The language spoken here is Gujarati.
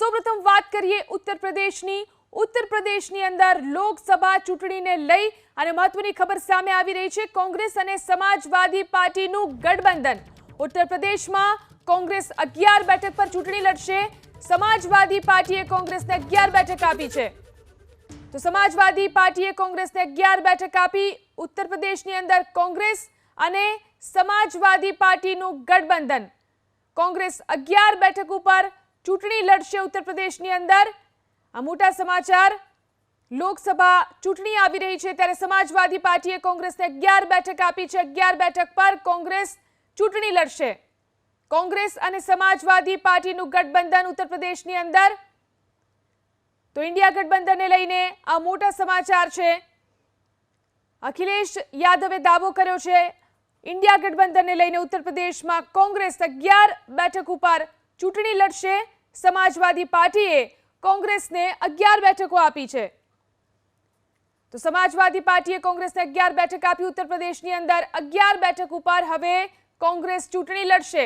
સૌપ્રથમ વાત કરીએ ઉત્તર પ્રદેશની ઉત્તર પ્રદેશની અંદર લોકસભા ચૂંટણીને લઈ અને મહત્વની ખબર સામે આવી રહી છે કોંગ્રેસ અને સમાજવાદી પાર્ટીનું ગઠબંધન. ઉત્તર પ્રદેશમાં કોંગ્રેસ અગિયાર બેઠક પર ચૂંટણી લડશે. સમાજવાદી પાર્ટીએ કોંગ્રેસને અગિયાર બેઠક આપી છે. તો સમાજવાદી પાર્ટીએ કોંગ્રેસને અગિયાર બેઠક આપી. ઉત્તર પ્રદેશની અંદર કોંગ્રેસ અને સમાજવાદી પાર્ટીનું ગઠબંધન. કોંગ્રેસ અગિયાર બેઠક ઉપર ચૂંટણી લડશે ઉત્તર પ્રદેશની અંદર. આ મોટા સમાચાર. લોકસભા ચૂંટણી આવી રહી છે ત્યારે સમાજવાદી પાર્ટીએ કોંગ્રેસને અગિયાર બેઠક આપી છે. અગિયાર બેઠક પર કોંગ્રેસ ચૂંટણી લડશે. કોંગ્રેસ અને સમાજવાદી પાર્ટીનું ગઠબંધન ઉત્તર પ્રદેશની અંદર. તો ઇન્ડિયા ગઠબંધનને લઈને આ મોટા સમાચાર છે. અખિલેશ યાદવે દાવો કર્યો છે. ઇન્ડિયા ગઠબંધનને લઈને ઉત્તર પ્રદેશમાં કોંગ્રેસ અગિયાર બેઠક ઉપર ચૂંટણી લડશે. સમાજવાદી પાર્ટીએ કોંગ્રેસને અગિયાર બેઠકો આપી છે. તો સમાજવાદી પાર્ટીએ કોંગ્રેસને અગિયાર બેઠક આપી. ઉત્તર પ્રદેશની અંદર અગિયાર બેઠક ઉપર હવે કોંગ્રેસ ચૂંટણી લડશે.